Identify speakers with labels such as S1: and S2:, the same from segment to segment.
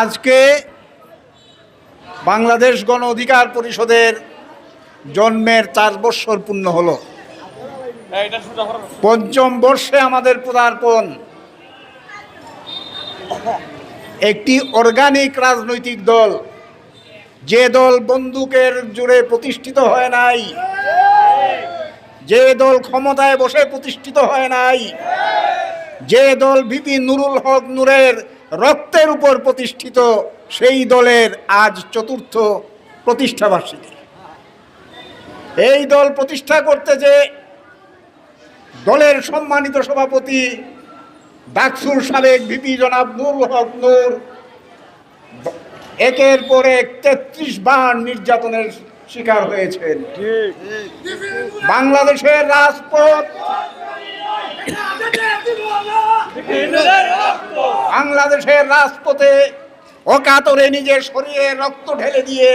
S1: আজকে বাংলাদেশ গণ অধিকার পরিষদের জন্মের চার বৎসর পূর্ণ হল। পঞ্চম বর্ষে আমাদের পদার্পণ। একটি অর্গানিক রাজনৈতিক দল, যে দল বন্দুকের জুড়ে প্রতিষ্ঠিত হয় নাই, যে দল ক্ষমতায় বসে প্রতিষ্ঠিত হয় নাই যে দল ভিপি নুরুল হক নূরের রক্তের উপর প্রতিষ্ঠিত সেই দলের আজ চতুর্থ প্রতিষ্ঠাবার্ষিকী এই দল প্রতিষ্ঠা করতে যে দলের সম্মানিত সভাপতি ডাকসুর সাবেক ভিপি জনাব নুরুল হক নূর একের পর এক তেত্রিশ বার নির্যাতনের শিকার হয়েছেন। বাংলাদেশের রাজপথ বাংলাদেশের রাজপথে অকাতরে নিজের শরীরে রক্ত ঢেলে দিয়ে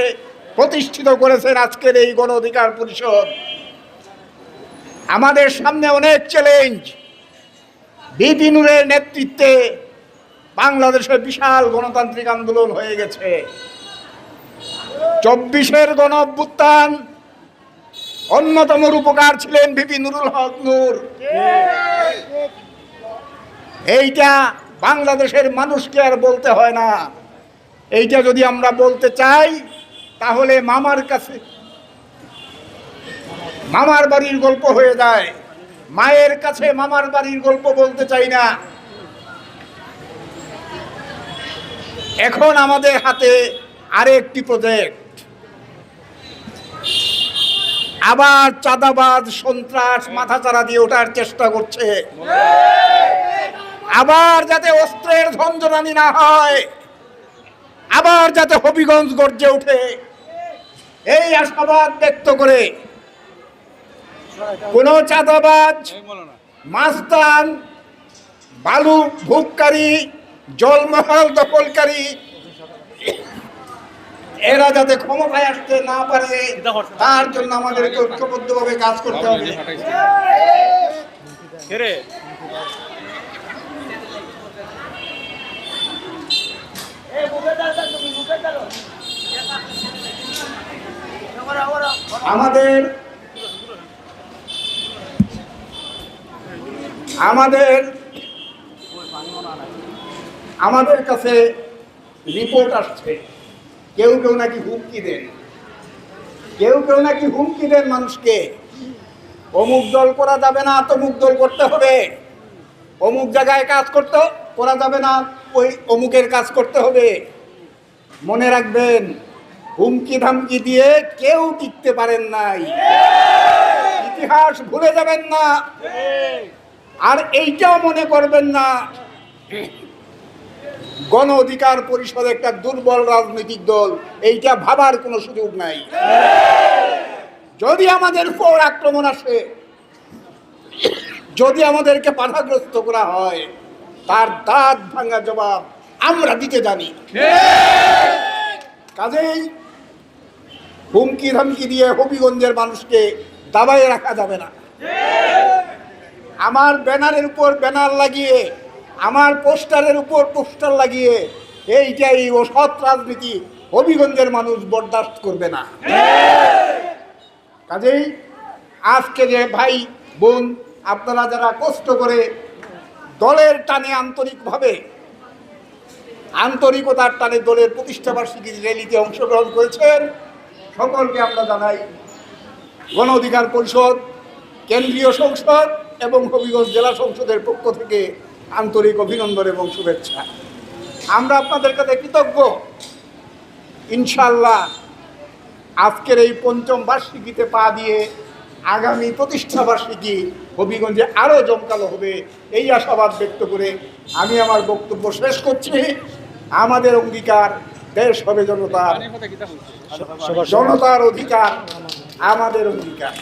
S1: প্রতিষ্ঠিত করেছেন আজকের এই গণ অধিকার পরিষদ। আমাদের সামনে অনেক চ্যালেঞ্জ বিপিনুরের নেতৃত্বে বাংলাদেশে বিশাল গণতান্ত্রিক আন্দোলন হয়ে গেছে। চব্বিশের গণ অভ্যুত্থান অন্যতম রূপকার ছিলেন ভিপি নুরুল হক নূর। এইটা বাংলাদেশের মানুষকে আর বলতে হয় না। এইটা যদি আমরা বলতে চাই, তাহলে মামার কাছে, মামার বাড়ির গল্প হয়ে যায়। মায়ের কাছে মামার বাড়ির গল্প বলতে চাই না। এখন আমাদের হাতে আরেকটি প্রজেক্ট আবার চাঁদাবাজ, সন্ত্রাস, মাথাচাড়া দিয়ে ওঠার চেষ্টা করছে। আবার যাতে অস্ত্রের ঝঞ্ঝনানি না হয় আবার যাতে হবিগঞ্জ গর্জে ওঠে। এই আশাবাদ ব্যক্ত করে কোন চাঁদাবাজ মাস্তান বালু ভোগকারী জলমহল দখলকারী এরা যাতে ক্ষমতায় আসতে না পারে তার জন্য আমাদেরকে ঐক্যবদ্ধভাবে কাজ করতে হবে। আমাদের আমাদের আমাদের কাছে রিপোর্ট আসছে। কেউ কেউ নাকি হুমকি দেন। কেউ কেউ নাকি হুমকি দেন মানুষকে। অমুক দল করা যাবে না, তমুক দল করতে হবে। অমুক জায়গায় কাজ করতে করা যাবে না, ওই অমুকের কাজ করতে হবে। মনে রাখবেন হুমকি ধামকি দিয়ে কেউ টিকতে পারেন নাই। ইতিহাস ভুলে যাবেন না। আর এইটাও মনে করবেন না। গণ অধিকার পরিষদ একটা দুর্বল রাজনৈতিক দল, এইটা ভাবার কোনো সুযোগ নাই। যদি আমাদের উপর আক্রমণ আসে, যদি আমাদেরকে বাধাগ্রস্ত করা হয়, তার দাঁত ভাঙা জবাব আমরা দিতে জানি। কাজেই হুমকি ধামকি দিয়ে হবিগঞ্জের মানুষকে দাবায় রাখা যাবে না। আমার ব্যানারের উপর ব্যানার লাগিয়ে, আমার পোস্টারের উপর পোস্টার লাগিয়ে, এইটাই অসৎ রাজনীতি, হবিগঞ্জের মানুষ বরদাস্ত করবে না। কাজেই আজকে যে ভাই, বোন, আপনারা যারা কষ্ট করে দলের টানে আন্তরিকভাবে আন্তরিকতার টানে দলের প্রতিষ্ঠাবার্ষিকী র্যালিতে অংশগ্রহণ করেছেন। সকলকে আমরা জানাই গণ অধিকার পরিষদ, কেন্দ্রীয় সংসদ এবং হবিগঞ্জ জেলা সংসদের পক্ষ থেকে আন্তরিক অভিনন্দন এবং শুভেচ্ছা। আমরা আপনাদের কাছে কৃতজ্ঞ। ইনশাল্লাহ আজকের এই পঞ্চম বার্ষিকীতে পা দিয়ে আগামী প্রতিষ্ঠা বার্ষিকী হবিগঞ্জে আরও জমকালো হবে। এই আশাবাদ ব্যক্ত করে আমি আমার বক্তব্য শেষ করছি। আমাদের অঙ্গীকার দেশ হবে জনতার। জনতার অধিকার আমাদের অঙ্গীকার।